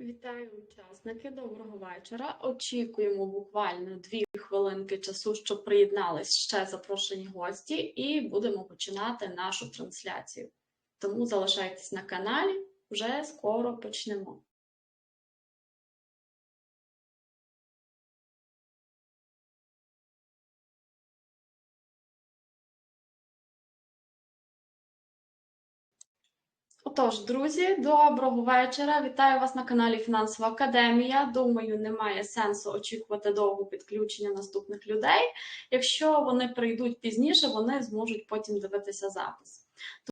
Вітаю учасники, доброго вечора. Очікуємо буквально дві хвилинки часу, щоб приєднались ще запрошені гості, і будемо починати нашу трансляцію. Тому залишайтесь на каналі, вже скоро почнемо. Отож, друзі, доброго вечора. Вітаю вас на каналі Фінансова Академія. Думаю, немає сенсу очікувати довго підключення наступних людей. Якщо вони прийдуть пізніше, вони зможуть потім дивитися запис.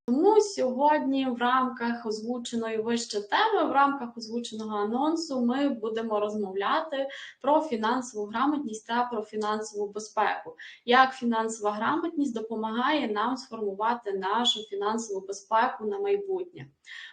Тому сьогодні, в рамках озвученої вище теми, в рамках озвученого анонсу, ми будемо розмовляти про фінансову грамотність та про фінансову безпеку. Як фінансова грамотність допомагає нам сформувати нашу фінансову безпеку на майбутнє.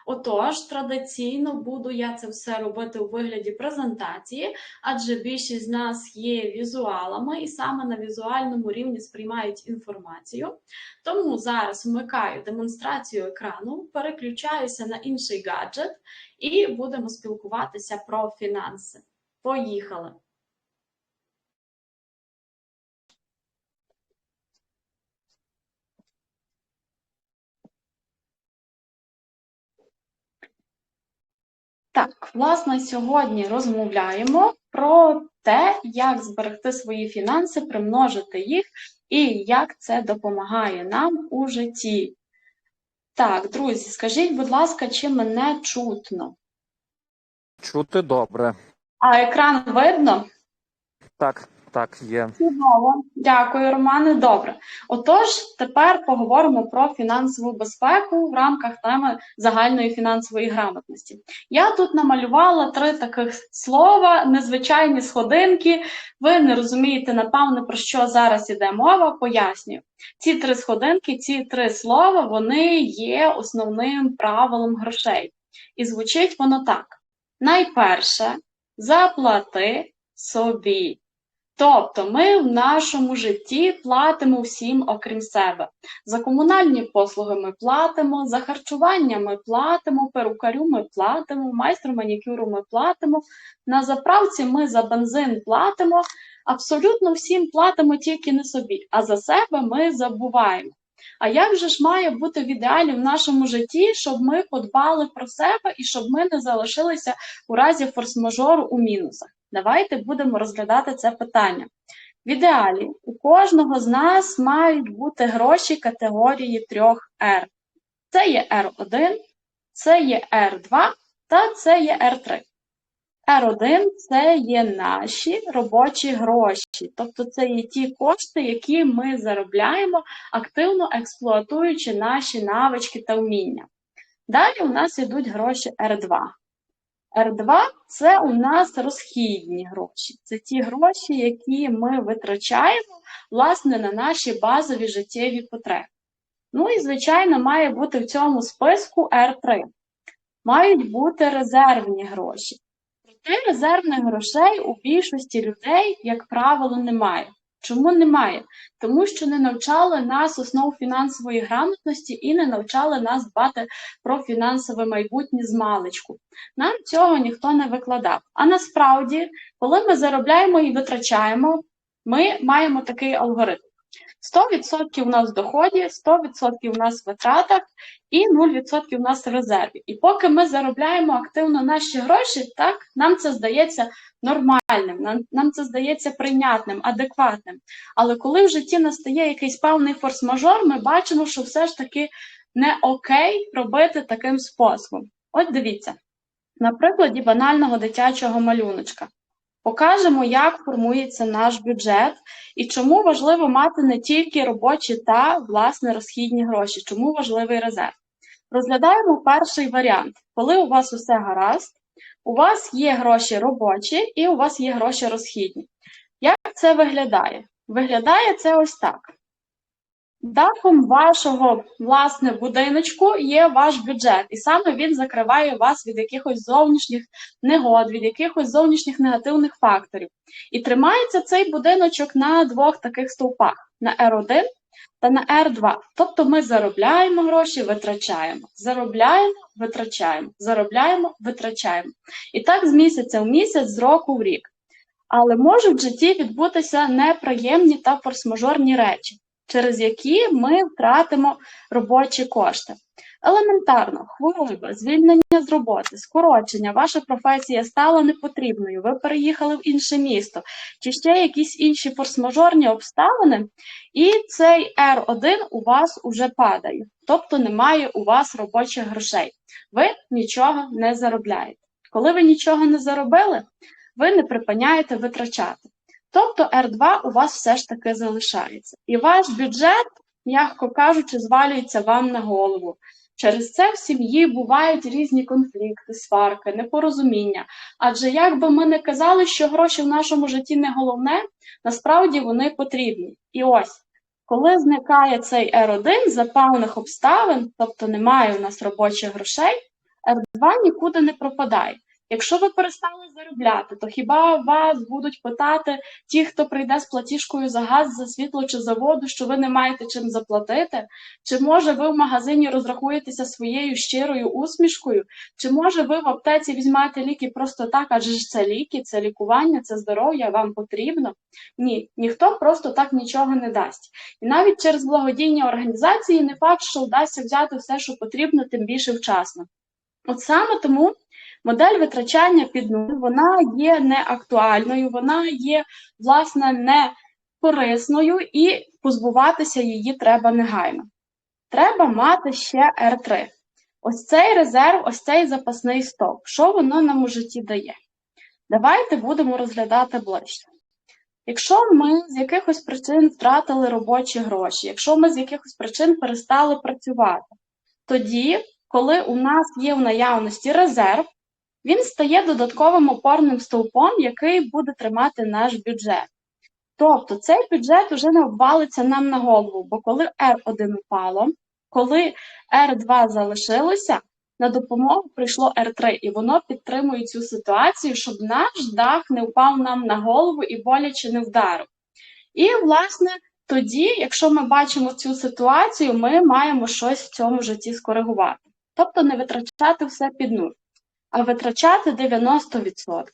Отож, традиційно буду я це все робити у вигляді презентації, адже більшість з нас є візуалами і саме на візуальному рівні сприймають інформацію. Тому зараз вмикаю демонстрацію екрану, переключаюся на інший гаджет і будемо спілкуватися про фінанси. Поїхали! Так, власне, сьогодні розмовляємо про те, як зберегти свої фінанси, примножити їх і як це допомагає нам у житті. Так, друзі, скажіть, будь ласка, чи мене чутно? Чути добре. А екран видно? Так, так, є. Чудово. Дякую, Романе. Добре. Отож, тепер поговоримо про фінансову безпеку в рамках теми загальної фінансової грамотності. Я тут намалювала три таких слова, незвичайні сходинки. Ви не розумієте, напевно, про що зараз іде мова, пояснюю. Ці три сходинки, ці три слова, вони є основним правилом грошей. І звучить воно так: найперше заплати собі. Тобто ми в нашому житті платимо всім, окрім себе. За комунальні послуги ми платимо, за харчування ми платимо, перукарю ми платимо, майстру манікюру ми платимо, на заправці ми за бензин платимо. Абсолютно всім платимо тільки не собі, а за себе ми забуваємо. А як же ж має бути в ідеалі в нашому житті, щоб ми подбали про себе і щоб ми не залишилися у разі форс-мажору у мінусах? Давайте будемо розглядати це питання. В ідеалі у кожного з нас мають бути гроші категорії 3 R. Це є R1, це є R2 та це є R3. R1 це є наші робочі гроші, тобто це є ті кошти, які ми заробляємо, активно експлуатуючи наші навички та вміння. Далі у нас йдуть гроші R2. R2 це у нас розхідні гроші. Це ті гроші, які ми витрачаємо власне на наші базові життєві потреби. Ну і, звичайно, має бути в цьому списку R3. Мають бути резервні гроші. Проте резервних грошей у більшості людей, як правило, немає. Чому немає? Тому що не навчали нас основ фінансової грамотності і не навчали нас дбати про фінансове майбутнє з маличку. Нам цього ніхто не викладав. А насправді, коли ми заробляємо і витрачаємо, ми маємо такий алгоритм. 100% у нас в доході, 100% у нас в витратах і 0% у нас в резерві. І поки ми заробляємо активно наші гроші, так, нам це здається нормальним, нам, нам це здається прийнятним, адекватним. Але коли в житті настає якийсь певний форс-мажор, ми бачимо, що все ж таки не окей робити таким способом. От дивіться, на прикладі банального дитячого малюночка. Покажемо, як формується наш бюджет і чому важливо мати не тільки робочі та власне розхідні гроші, чому важливий резерв. Розглядаємо перший варіант, коли у вас усе гаразд, у вас є гроші робочі і у вас є гроші розхідні. Як це виглядає? Виглядає це ось так. Дахом вашого власне будиночку є ваш бюджет, і саме він закриває вас від якихось зовнішніх негод, від якихось зовнішніх негативних факторів. І тримається цей будиночок на двох таких стовпах: на R1 та на R2. Тобто ми заробляємо гроші, витрачаємо, заробляємо, витрачаємо, заробляємо, витрачаємо. І так з місяця в місяць, з року в рік. Але можуть в житті відбутися неприємні та форс-мажорні речі, через які ми втратимо робочі кошти. Елементарно, хвороба, звільнення з роботи, скорочення, ваша професія стала непотрібною, ви переїхали в інше місто, чи ще якісь інші форс-мажорні обставини, і цей R1 у вас уже падає, тобто немає у вас робочих грошей. Ви нічого не заробляєте. Коли ви нічого не заробили, ви не припиняєте витрачати. Тобто R2 у вас все ж таки залишається. І ваш бюджет, м'яко кажучи, звалюється вам на голову. Через це в сім'ї бувають різні конфлікти, сварки, непорозуміння. Адже як би ми не казали, що гроші в нашому житті не головне, насправді вони потрібні. І ось, коли зникає цей R1 за певних обставин, тобто немає у нас робочих грошей, R2 нікуди не пропадає. Якщо ви перестали заробляти, то хіба вас будуть питати ті, хто прийде з платіжкою за газ, за світло чи за воду, що ви не маєте чим заплатити? Чи може ви в магазині розрахуєтеся своєю щирою усмішкою? Чи може ви в аптеці візьмете ліки просто так, адже ж це ліки, це лікування, це здоров'я вам потрібно? Ні, ніхто просто так нічого не дасть. І навіть через благодійні організації не факт, що вдасться взяти все, що потрібно, тим більше вчасно. От саме тому модель витрачання під нуль, вона є неактуальною, вона є, власне, не корисною і позбуватися її треба негайно. Треба мати ще R3. Ось цей резерв, ось цей запасний сток. Що воно нам у житті дає? Давайте будемо розглядати ближче. Якщо ми з якихось причин втратили робочі гроші, якщо ми з якихось причин перестали працювати, тоді, коли у нас є в наявності резерв, він стає додатковим опорним стовпом, який буде тримати наш бюджет. Тобто цей бюджет вже не обвалиться нам на голову, бо коли R1 упало, коли R2 залишилося, на допомогу прийшло R3, і воно підтримує цю ситуацію, щоб наш дах не впав нам на голову і боляче не вдарив. І, власне, тоді, якщо ми бачимо цю ситуацію, ми маємо щось в цьому житті скоригувати. Тобто не витрачати все під нуль, витрачати 90%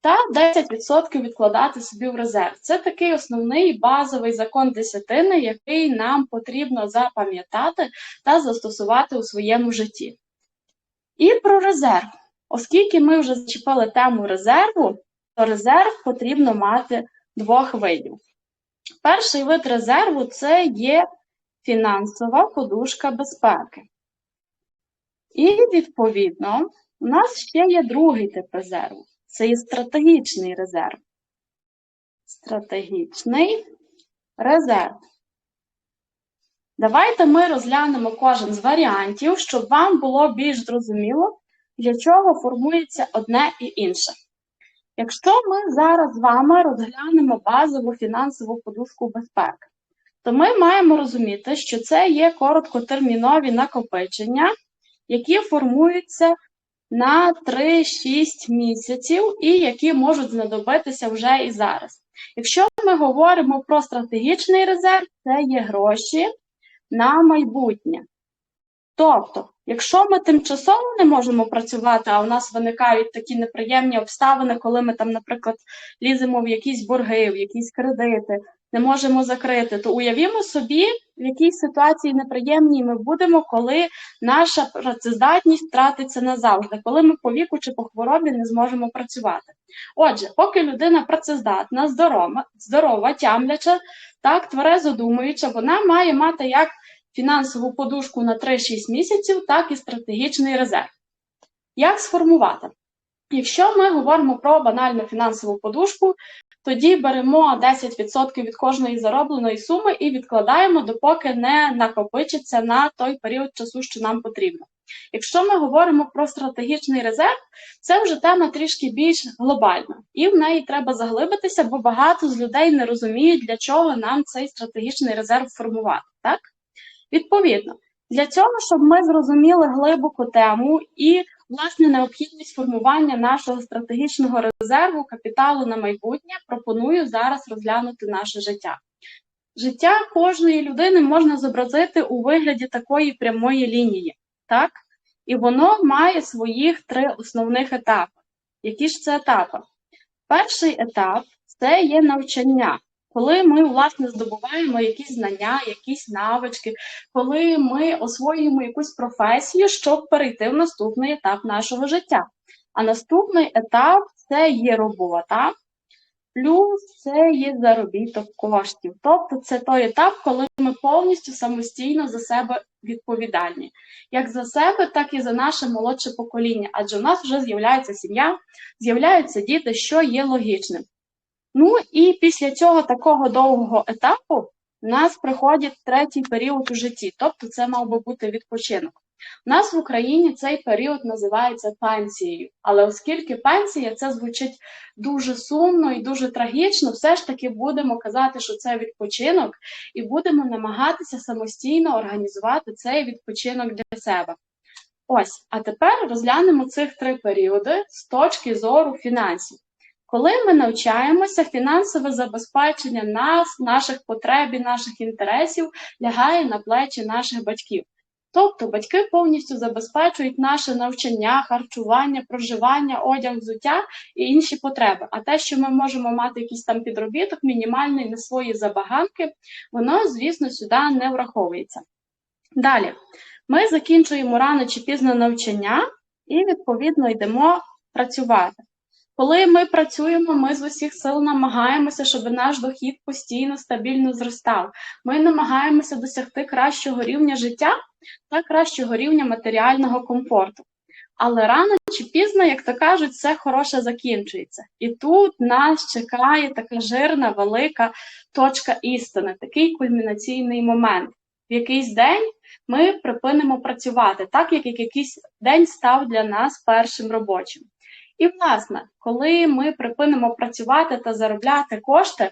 та 10% відкладати собі в резерв. Це такий основний базовий закон десятини, який нам потрібно запам'ятати та застосувати у своєму житті. І про резерв. Оскільки ми вже зачепили тему резерву, то резерв потрібно мати двох видів. Перший вид резерву це є фінансова подушка безпеки. І, відповідно, у нас ще є другий тип резерву це є стратегічний резерв. Стратегічний резерв. Давайте ми розглянемо кожен з варіантів, щоб вам було більш зрозуміло, для чого формується одне і інше. Якщо ми зараз з вами розглянемо базову фінансову подушку безпеки, то ми маємо розуміти, що це є короткотермінові накопичення, які формуються на 3-6 місяців і які можуть знадобитися вже і зараз. Якщо ми говоримо про стратегічний резерв, це є гроші на майбутнє. Тобто, якщо ми тимчасово не можемо працювати, а у нас виникають такі неприємні обставини, коли ми там, наприклад, ліземо в якісь борги, в якісь кредити, не можемо закрити, то уявімо собі, в якій ситуації неприємній ми будемо, коли наша працездатність втратиться назавжди, коли ми по віку чи по хворобі не зможемо працювати. Отже, поки людина працездатна, здорова, здорова, тямляча, так тверезо думаюча, вона має мати як фінансову подушку на 3-6 місяців, так і стратегічний резерв. Як сформувати? Якщо ми говоримо про банальну фінансову подушку, тоді беремо 10% від кожної заробленої суми і відкладаємо, допоки не накопичиться на той період часу, що нам потрібно. Якщо ми говоримо про стратегічний резерв, це вже тема трішки більш глобальна, і в неї треба заглибитися, бо багато з людей не розуміють, для чого нам цей стратегічний резерв формувати. Так? Відповідно, для цього, щоб ми зрозуміли глибоку тему і власне необхідність формування нашого стратегічного резерву капіталу на майбутнє, пропоную зараз розглянути наше життя. Життя кожної людини можна зобразити у вигляді такої прямої лінії, так? І воно має своїх три основних етапи. Які ж це етапи? Перший етап це є навчання, коли ми, власне, здобуваємо якісь знання, якісь навички, коли ми освоюємо якусь професію, щоб перейти в наступний етап нашого життя. А наступний етап це є робота, плюс це є заробіток коштів. Тобто це той етап, коли ми повністю самостійно за себе відповідальні, як за себе, так і за наше молодше покоління. Адже у нас вже з'являється сім'я, з'являються діти, що є логічним. Ну і після цього такого довгого етапу у нас приходить третій період у житті, тобто це мав би бути відпочинок. У нас в Україні цей період називається пенсією, але оскільки пенсія це звучить дуже сумно і дуже трагічно, все ж таки будемо казати, що це відпочинок, і будемо намагатися самостійно організувати цей відпочинок для себе. Ось, а тепер розглянемо цих три періоди з точки зору фінансів. Коли ми навчаємося, фінансове забезпечення нас, наших потреб і наших інтересів лягає на плечі наших батьків. Тобто батьки повністю забезпечують наше навчання, харчування, проживання, одяг, взуття і інші потреби. А те, що ми можемо мати якийсь там підробіток, мінімальний на свої забаганки, воно, звісно, сюди не враховується. Далі, ми закінчуємо рано чи пізно навчання і, відповідно, йдемо працювати. Коли ми працюємо, ми з усіх сил намагаємося, щоб наш дохід постійно стабільно зростав. Ми намагаємося досягти кращого рівня життя та кращого рівня матеріального комфорту. Але рано чи пізно, як то кажуть, все хороше закінчується. І тут нас чекає така жирна, велика точка істини, такий кульмінаційний момент. В якийсь день ми припинимо працювати, так як якийсь день став для нас першим робочим. І, власне, коли ми припинимо працювати та заробляти кошти,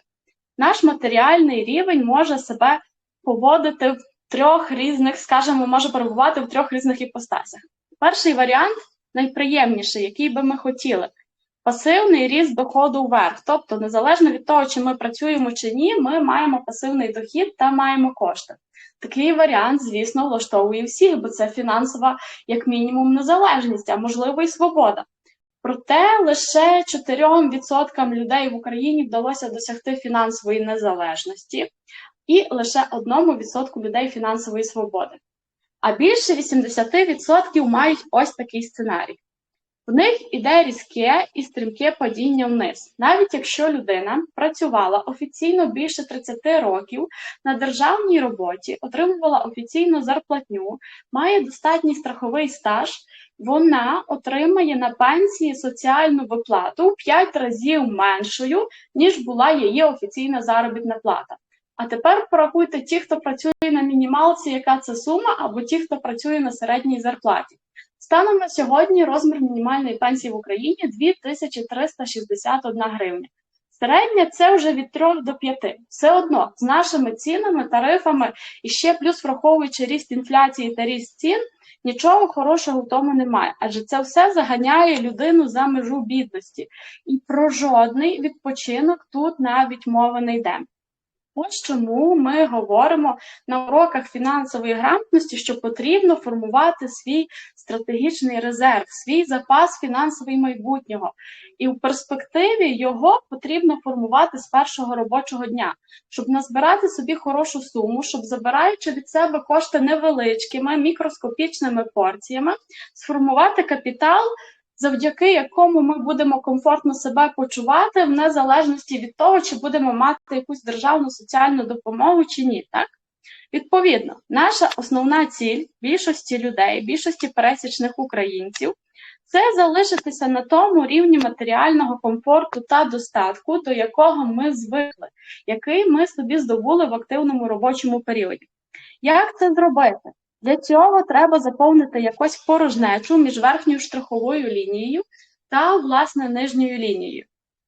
наш матеріальний рівень може себе поводити в трьох різних, скажімо, може перебувати в трьох різних іпостасях. Перший варіант найприємніший, який би ми хотіли. Пасивний ріст доходу вверх. Тобто, незалежно від того, чи ми працюємо чи ні, ми маємо пасивний дохід та маємо кошти. Такий варіант, звісно, влаштовує всіх, бо це фінансова, як мінімум, незалежність, а можливо і свобода. Проте лише 4% людей в Україні вдалося досягти фінансової незалежності і лише 1% людей фінансової свободи. А більше 80% мають ось такий сценарій. В них іде різке і стрімке падіння вниз. Навіть якщо людина працювала офіційно більше 30 років на державній роботі, отримувала офіційну зарплатню, має достатній страховий стаж, вона отримає на пенсії соціальну виплату 5 разів меншою, ніж була її офіційна заробітна плата. А тепер порахуйте ті, хто працює на мінімалці, яка це сума, або ті, хто працює на середній зарплаті. Станом на сьогодні розмір мінімальної пенсії в Україні 2361 гривня. Середня це вже від 3 до 5. Все одно з нашими цінами, тарифами і ще плюс враховуючи ріст інфляції та ріст цін, нічого хорошого в тому немає. Адже це все заганяє людину за межу бідності. І про жодний відпочинок тут навіть мови не йде. Ось чому ми говоримо на уроках фінансової грамотності, що потрібно формувати свій стратегічний резерв, свій запас фінансовий майбутнього. І в перспективі його потрібно формувати з першого робочого дня, щоб назбирати собі хорошу суму, щоб забираючи від себе кошти невеличкими, мікроскопічними порціями, сформувати капітал завдяки якому ми будемо комфортно себе почувати в незалежності від того, чи будемо мати якусь державну соціальну допомогу чи ні. Так? Відповідно, наша основна ціль більшості людей, більшості пересічних українців це залишитися на тому рівні матеріального комфорту та достатку, до якого ми звикли, який ми собі здобули в активному робочому періоді. Як це зробити? Для цього треба заповнити якось порожнечу між верхньою штриховою лінією та, власне, нижньою лінією.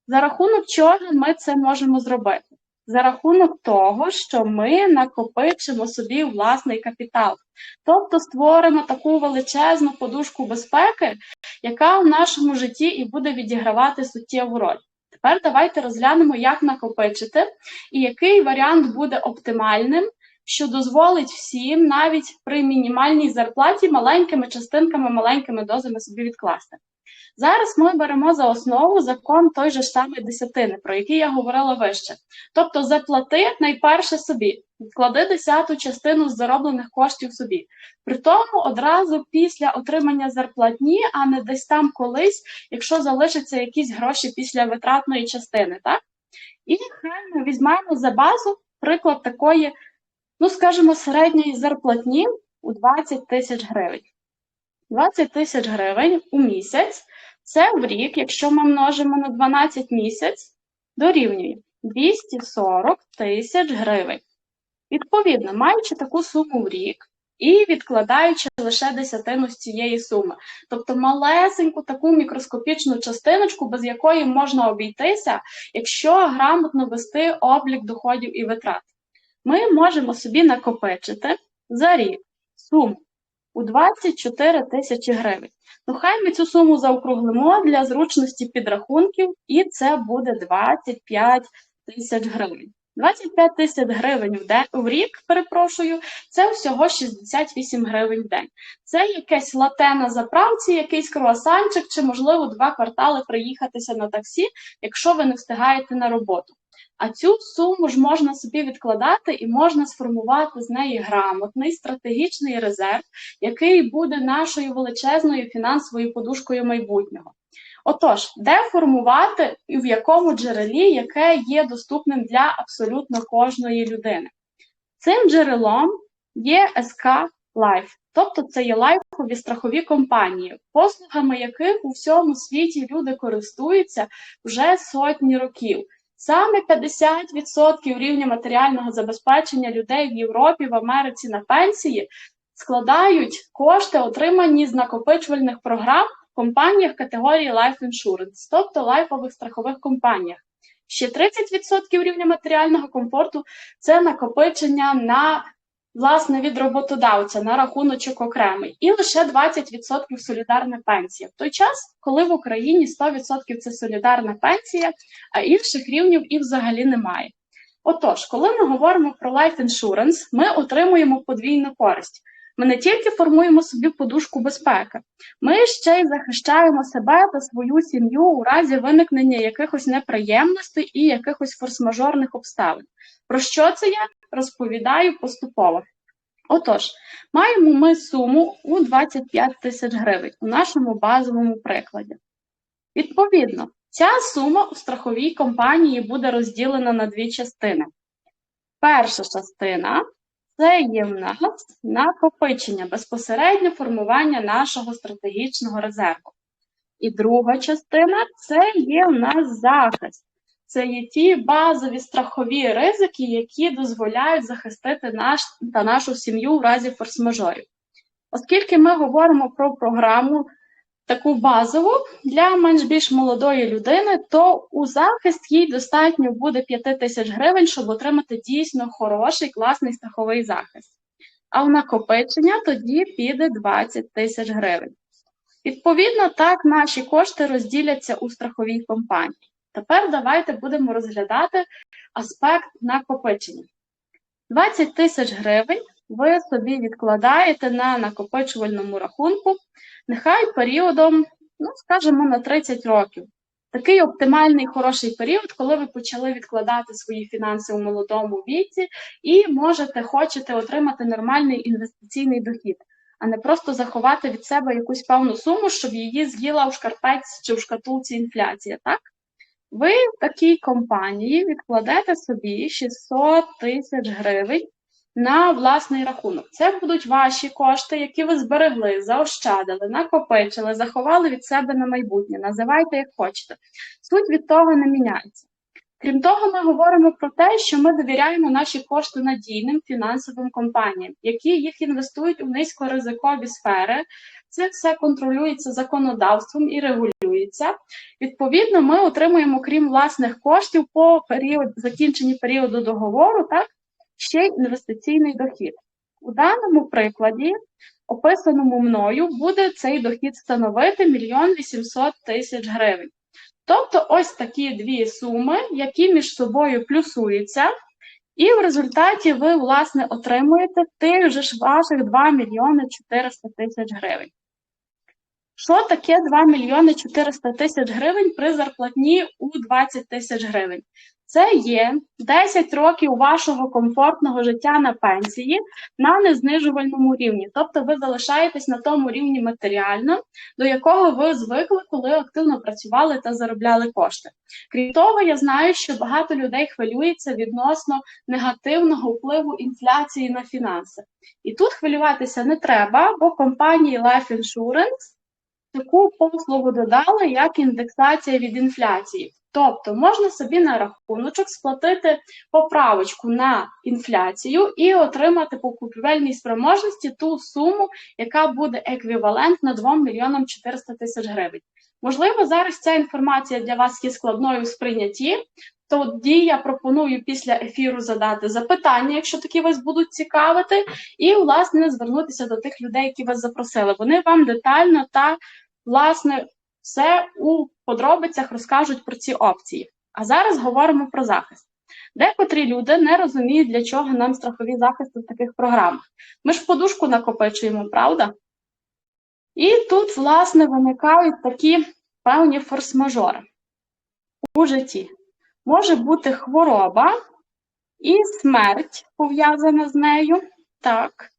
За рахунок чого ми це можемо зробити? За рахунок того, що ми накопичимо собі власний капітал, тобто створимо таку величезну подушку безпеки, яка в нашому житті і буде відігравати суттєву роль. Тепер давайте розглянемо, як накопичити і який варіант буде оптимальним, що дозволить всім навіть при мінімальній зарплаті маленькими частинками, маленькими дозами собі відкласти. Зараз ми беремо за основу закон той же ж самий десятини, про який я говорила вище. Тобто заплати найперше собі, вклади десяту частину з зароблених коштів собі. При тому одразу після отримання зарплатні, а не десь там колись, якщо залишаться якісь гроші після витратної частини. так? І нехай ми візьмемо за базу приклад такої, ну скажімо, середньої зарплатні у 20 тисяч гривень. 20 тисяч гривень у місяць це в рік, якщо ми множимо на 12 місяць, дорівнює 240 тисяч гривень. Відповідно, маючи таку суму в рік і відкладаючи лише десятину з цієї суми, тобто малесеньку таку мікроскопічну частиночку, без якої можна обійтися, якщо грамотно вести облік доходів і витрат, ми можемо собі накопичити за рік суму у 24 тисячі гривень. Ну, хай ми цю суму заокруглимо для зручності підрахунків, і це буде 25 тисяч гривень. 25 тисяч гривень в, день, в рік, перепрошую, це всього 68 гривень в день. Це якесь лате на заправці, якийсь круасанчик, чи, можливо, два квартали приїхатися на таксі, якщо ви не встигаєте на роботу. А цю суму ж можна собі відкладати і можна сформувати з неї грамотний стратегічний резерв, який буде нашою величезною фінансовою подушкою майбутнього. Отож, де формувати і в якому джерелі, яке є доступним для абсолютно кожної людини? Цим джерелом є СК Life, тобто це є лайфові страхові компанії, послугами яких у всьому світі люди користуються вже сотні років. Саме 50% рівня матеріального забезпечення людей в Європі, в Америці на пенсії складають кошти, отримані з накопичувальних програм в компаніях категорії Life Insurance, тобто лайфових страхових компаніях. Ще 30% рівня матеріального комфорту це накопичення на власне від роботодавця на рахуночок окремий, і лише 20% солідарна пенсія. В той час, коли в Україні 100% це солідарна пенсія, а інших рівнів і взагалі немає. Отож, коли ми говоримо про life insurance, ми отримуємо подвійну користь. Ми не тільки формуємо собі подушку безпеки, ми ще й захищаємо себе та свою сім'ю у разі виникнення якихось неприємностей і якихось форс-мажорних обставин. Про що це я розповідаю поступово. Отож, маємо ми суму у 25 тисяч гривень у нашому базовому прикладі. Відповідно, ця сума у страховій компанії буде розділена на дві частини. Перша частина це є в нас накопичення, безпосередньо формування нашого стратегічного резерву. І друга частина це є в нас захист. Це є ті базові страхові ризики, які дозволяють захистити наш та нашу сім'ю в разі форс-мажорів. Оскільки ми говоримо про програму таку базову для менш більш молодої людини, то у захист їй достатньо буде 5 тисяч гривень, щоб отримати дійсно хороший, класний страховий захист. А в накопичення тоді піде 20 тисяч гривень. Відповідно, так наші кошти розділяться у страховій компанії. Тепер давайте будемо розглядати аспект накопичення. 20 тисяч гривень ви собі відкладаєте на накопичувальному рахунку, нехай періодом, ну, скажімо, на 30 років. Такий оптимальний хороший період, коли ви почали відкладати свої фінанси у молодому віці і можете, хочете отримати нормальний інвестиційний дохід, а не просто заховати від себе якусь певну суму, щоб її з'їла в шкарпець чи в шкатулці інфляція, так? Ви в такій компанії відкладете собі 600 тисяч гривень на власний рахунок. Це будуть ваші кошти, які ви зберегли, заощадили, накопичили, заховали від себе на майбутнє. Називайте як хочете. Суть від того не міняється. Крім того, ми говоримо про те, що ми довіряємо наші кошти надійним фінансовим компаніям, які їх інвестують у низькоризикові сфери. Це все контролюється законодавством і регулюється. Відповідно, ми отримуємо, крім власних коштів, по період закінченні періоду договору, так ще інвестиційний дохід. У даному прикладі, описаному мною, буде цей дохід становити 1 800 тисяч гривень. Тобто ось такі дві суми, які між собою плюсуються, і в результаті ви, власне, отримуєте тих же ж ваших 2 мільйони 400 тисяч гривень. Що таке 2 мільйони 400 тисяч гривень при зарплатні у 20 тисяч гривень? Це є 10 років вашого комфортного життя на пенсії на незнижувальному рівні. Тобто ви залишаєтесь на тому рівні матеріально, до якого ви звикли, коли активно працювали та заробляли кошти. Крім того, я знаю, що багато людей хвилюється відносно негативного впливу інфляції на фінанси. І тут хвилюватися не треба, бо компанії Life Insurance таку послугу додали, як індексація від інфляції. Тобто можна собі на рахуночок сплатити поправочку на інфляцію і отримати по купівельній спроможності ту суму, яка буде еквівалентна 2 мільйонам 400 тисяч гривень. Можливо, зараз ця інформація для вас є складною в сприйнятті. Тоді я пропоную після ефіру задати запитання, якщо такі вас будуть цікавити, і власне звернутися до тих людей, які вас запросили. Вони вам детально та власне все у подробицях розкажуть про ці опції. А зараз говоримо про захист. Декотрі люди не розуміють, для чого нам страхові захисти в таких програмах. Ми ж подушку накопичуємо, правда? І тут, власне, виникають такі певні форс-мажори у житті. Може бути хвороба і смерть пов'язана з нею. Так.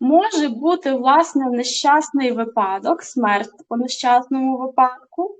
Може бути, власне, нещасний випадок, смерть по нещасному випадку,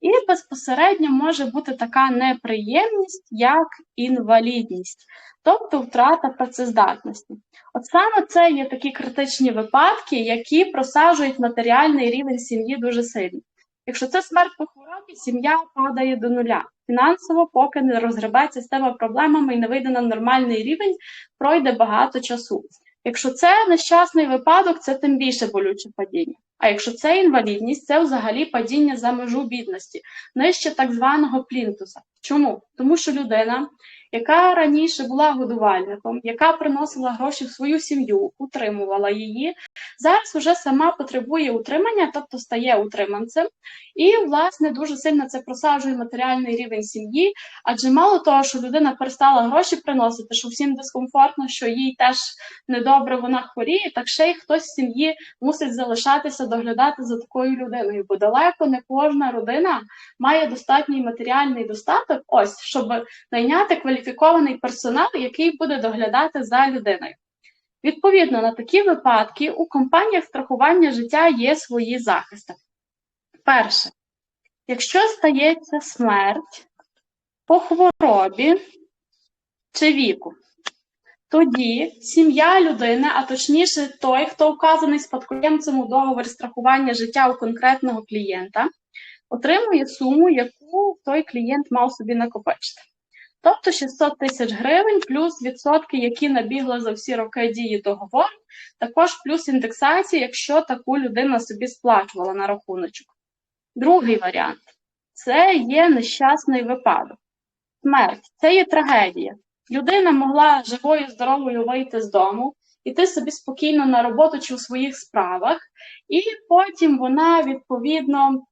і безпосередньо може бути така неприємність, як інвалідність, тобто втрата працездатності. От саме це є такі критичні випадки, які просаджують матеріальний рівень сім'ї дуже сильно. Якщо це смерть по хворобі, сім'я падає до нуля. Фінансово, поки не розгребеться з тими проблемами і не вийде на нормальний рівень, пройде багато часу. Якщо це нещасний випадок, це тим більше болюче падіння. А якщо це інвалідність, це взагалі падіння за межу бідності, нижче так званого плінтуса. Чому? Тому що людина, яка раніше була годувальником, яка приносила гроші в свою сім'ю, утримувала її, зараз вже сама потребує утримання, тобто стає утриманцем, і, власне, дуже сильно це просаджує матеріальний рівень сім'ї, адже мало того, що людина перестала гроші приносити, що всім дискомфортно, що їй теж недобре вона хворіє, так ще й хтось з сім'ї мусить залишатися доглядати за такою людиною, бо далеко не кожна родина має достатній матеріальний достаток, ось щоб найняти кваліфікований персонал, який буде доглядати за людиною. Відповідно на такі випадки у компаніях страхування життя є свої захисти. Перше, якщо стається смерть по хворобі чи віку, тоді сім'я людини, а точніше той, хто вказаний спадкоємцем у договорі страхування життя у конкретного клієнта, отримує суму, яку той клієнт мав собі накопичити. Тобто 600 тисяч гривень плюс відсотки, які набігли за всі роки дії договору, також плюс індексація, якщо таку людина собі сплачувала на рахуночок. Другий варіант це є нещасний випадок. Смерть це є трагедія. Людина могла живою, здоровою вийти з дому, іти собі спокійно на роботу чи у своїх справах, і потім вона відповідно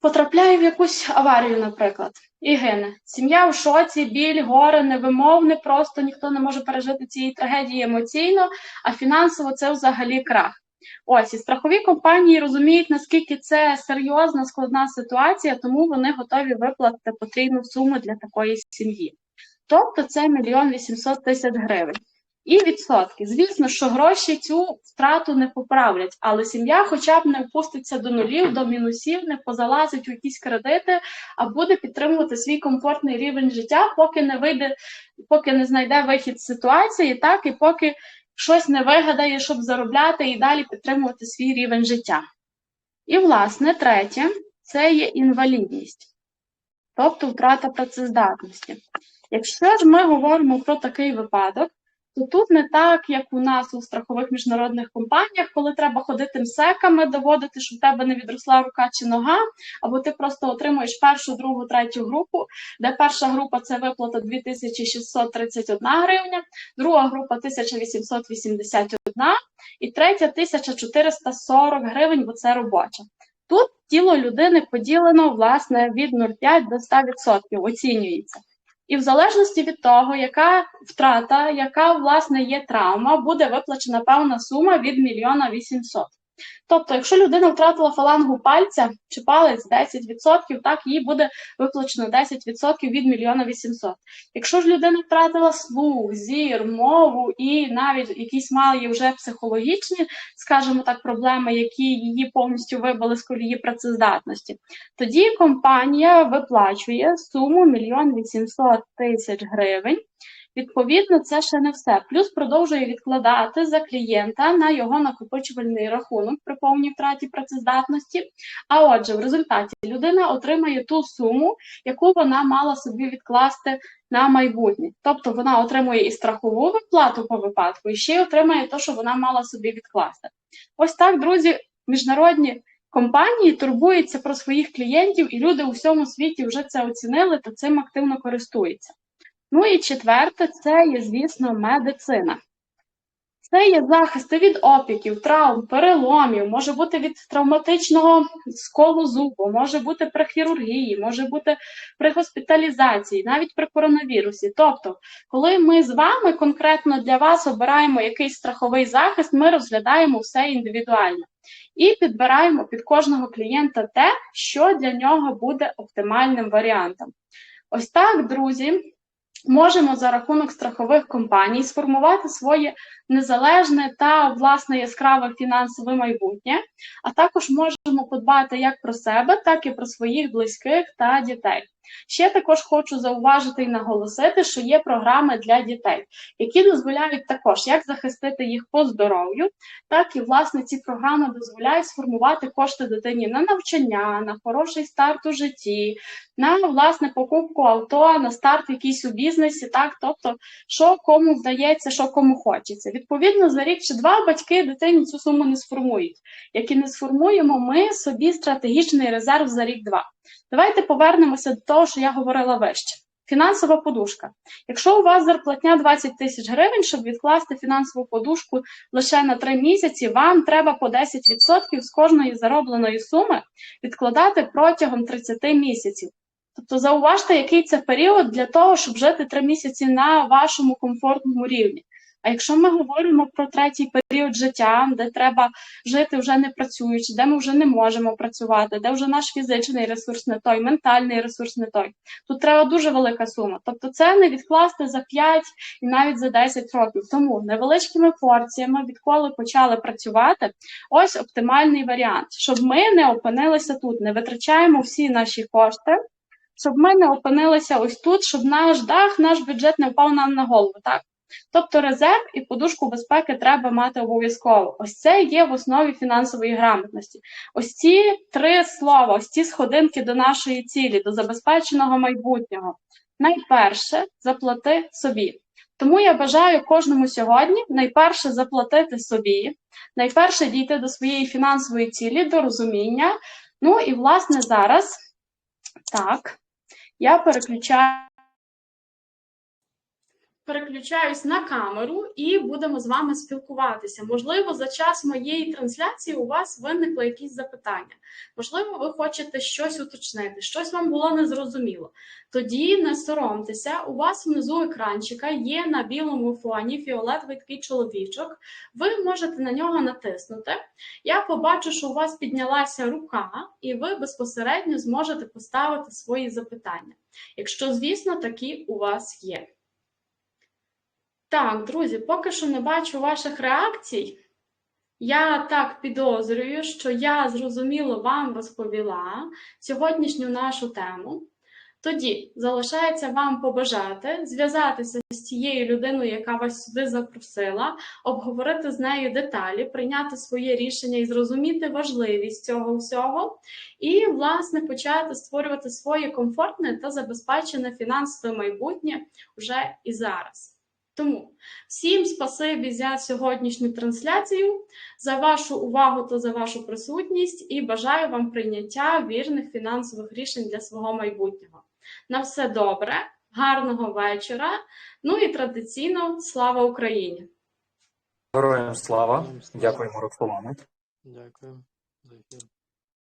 потрапляє в якусь аварію, наприклад, і гине. Сім'я в шоці, біль, горе, невимовне, просто ніхто не може пережити цієї трагедії емоційно, а фінансово це взагалі крах. Ось і страхові компанії розуміють, наскільки це серйозна складна ситуація, тому вони готові виплатити потрібну суму для такої сім'ї. Тобто це мільйон вісімсот тисяч гривень. І відсотки. Звісно, що гроші цю втрату не поправлять, але сім'я хоча б не впуститься до нулів, до мінусів, не позалазить у якісь кредити, а буде підтримувати свій комфортний рівень життя, поки не вийде, поки не знайде вихід з ситуації, так і поки щось не вигадає, щоб заробляти і далі підтримувати свій рівень життя. І, власне, третє це є інвалідність, тобто втрата працездатності. Якщо ж ми говоримо про такий випадок, то тут не так, як у нас у страхових міжнародних компаніях, коли треба ходити мсеками, доводити, що в тебе не відросла рука чи нога, або ти просто отримуєш першу, другу, третю групу, де перша група це виплата 2631 гривня, друга група 1881 і третя 1440 гривень, бо це робоча. Тут тіло людини поділено власне від 0,5 до 100% оцінюється. І в залежності від того, яка втрата, яка власне є травма, буде виплачена певна сума від мільйона 800. Тобто, якщо людина втратила фалангу пальця чи палець 10%, так їй буде виплачено 10% від мільйона 800. Якщо ж людина втратила слух, зір, мову і навіть якісь має вже психологічні, скажімо так, проблеми, які її повністю вибили з колії працездатності, тоді компанія виплачує суму мільйон 800 тисяч гривень. Відповідно, це ще не все. Плюс продовжує відкладати за клієнта на його накопичувальний рахунок при повній втраті працездатності. А отже, в результаті людина отримає ту суму, яку вона мала собі відкласти на майбутнє. Тобто вона отримує і страхову виплату по випадку, і ще й отримає те, що вона мала собі відкласти. Ось так, друзі, міжнародні компанії турбуються про своїх клієнтів, і люди у всьому світі вже це оцінили та цим активно користуються. Ну і четверте, це є, звісно, медицина. Це є захисти від опіків, травм, переломів, може бути від травматичного сколу зубу, може бути при хірургії, може бути при госпіталізації, навіть при коронавірусі. Тобто, коли ми з вами конкретно для вас обираємо якийсь страховий захист, ми розглядаємо все індивідуально і підбираємо під кожного клієнта те, що для нього буде оптимальним варіантом. Ось так, друзі можемо за рахунок страхових компаній сформувати своє незалежне та власне яскраве фінансове майбутнє, а також можемо подбати як про себе, так і про своїх близьких та дітей. Ще також хочу зауважити і наголосити, що є програми для дітей, які дозволяють також як захистити їх по здоров'ю, так і власне ці програми дозволяють сформувати кошти дитині на навчання, на хороший старт у житті, на власне покупку авто, на старт якийсь у бізнесі, так тобто, що кому вдається, що кому хочеться. Відповідно, за рік чи два батьки дитині цю суму не сформують. Як і не сформуємо ми собі стратегічний резерв за рік-два. Давайте повернемося до того, що я говорила вище. Фінансова подушка. Якщо у вас зарплатня 20 тисяч гривень, щоб відкласти фінансову подушку лише на 3 місяці, вам треба по 10% з кожної заробленої суми відкладати протягом 30 місяців. Тобто зауважте, який це період для того, щоб жити 3 місяці на вашому комфортному рівні. А якщо ми говоримо про третій період життя, де треба жити вже не працюючи, де ми вже не можемо працювати, де вже наш фізичний ресурс не той, ментальний ресурс не той, тут треба дуже велика сума. Тобто це не відкласти за 5 і навіть за 10 років. Тому невеличкими порціями, відколи почали працювати, ось оптимальний варіант, щоб ми не опинилися тут, не витрачаємо всі наші кошти. Щоб ми не опинилися ось тут, щоб наш дах, наш бюджет не впав нам на голову. Так Тобто резерв і подушку безпеки треба мати обов'язково. Ось це є в основі фінансової грамотності. Ось ці три слова, ось ці сходинки до нашої цілі, до забезпеченого майбутнього. Найперше заплати собі. Тому я бажаю кожному сьогодні найперше заплатити собі, найперше дійти до своєї фінансової цілі, до розуміння. Ну і власне зараз так, я переключаю. Переключаюсь на камеру і будемо з вами спілкуватися. Можливо, за час моєї трансляції у вас виникли якісь запитання. Можливо, ви хочете щось уточнити, щось вам було незрозуміло. Тоді не соромтеся, у вас внизу екранчика є на білому фоні фіолетовий такий чоловічок. Ви можете на нього натиснути. Я побачу, що у вас піднялася рука, і ви безпосередньо зможете поставити свої запитання. Якщо, звісно, такі у вас є. Так, друзі, поки що не бачу ваших реакцій. Я так підозрюю, що я зрозуміло вам розповіла сьогоднішню нашу тему. Тоді залишається вам побажати зв'язатися з тією людиною, яка вас сюди запросила, обговорити з нею деталі, прийняти своє рішення і зрозуміти важливість цього всього, і, власне, почати створювати своє комфортне та забезпечене фінансове майбутнє вже і зараз. Тому всім спасибі за сьогоднішню трансляцію, за вашу увагу та за вашу присутність і бажаю вам прийняття вірних фінансових рішень для свого майбутнього. На все добре, гарного вечора. Ну і традиційно слава Україні! Героям слава. Дякуємо, Роксолана. Дякую за ефір.